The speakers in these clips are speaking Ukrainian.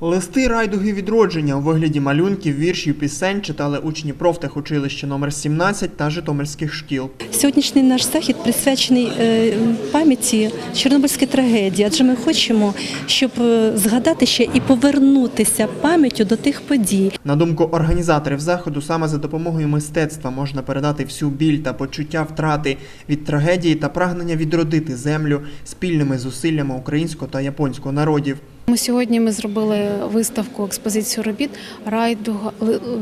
Листи райдуги відродження у вигляді малюнків, віршів, пісень читали учні профтехучилища номер 17 та житомирських шкіл. Сьогоднішній наш захід присвячений е, пам'яті Чорнобильської трагедії, адже ми хочемо, щоб е, згадати ще і повернутися пам'яттю до тих подій. На думку організаторів заходу, саме за допомогою мистецтва можна передати всю біль та почуття втрати від трагедії та прагнення відродити землю спільними зусиллями українського та японського народів. Ми сьогодні ми зробили виставку експозицію робіт райдуга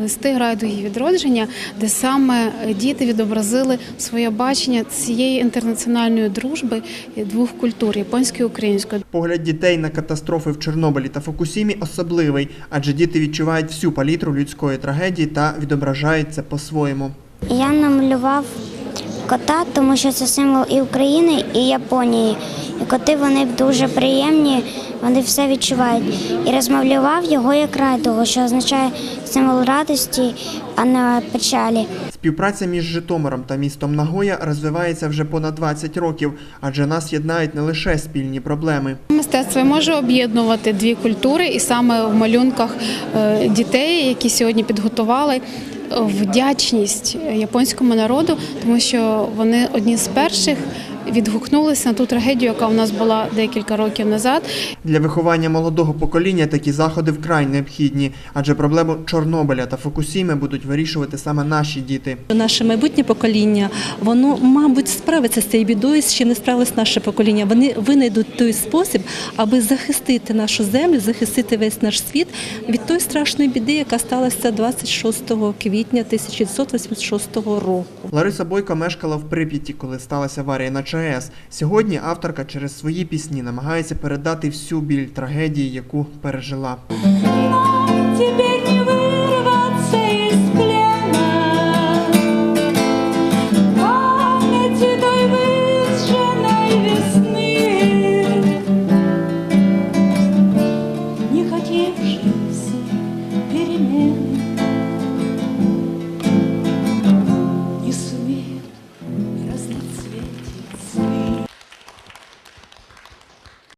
листи райдуги відродження, де саме діти відобразили своє бачення цієї інтернаціональної дружби двох культур японської і української. Погляд дітей на катастрофи в Чорнобилі та Фукусімі особливий, адже діти відчувають всю палітру людської трагедії та відображають це по-своєму. Я намалював кота, тому що це символ і України, і Японії. І коти вони дуже приємні, вони все відчувають. І розмалював його як райдугу, що означає символ радості, а не печалі. Співпраця між Житомиром та містом Нагоя розвивається вже понад 20 років, адже нас єднають не лише спільні проблеми. Мистецтво може об'єднувати дві культури, і саме в малюнках е, дітей, які сьогодні підготували. Вдячність японському народу, тому що вони одні з перших відгукнулися на ту трагедію, яка у нас була декілька років назад. Для виховання молодого покоління такі заходи вкрай необхідні, адже проблему Чорнобиля та Фукусіми будуть вирішувати саме наші діти. Наше майбутнє покоління, воно, мабуть, справиться з цією бідою, з чим не справилось наше покоління. Вони винайдуть той спосіб, аби захистити нашу землю, захистити весь наш світ від тої страшної біди, яка сталася 26 квітня 1986 року. Лариса Бойко мешкала в Прип'яті, коли сталася аварія на ЧАЕС. Сьогодні авторка через свої пісні намагається передати всю біль трагедії, яку пережила. Тепер не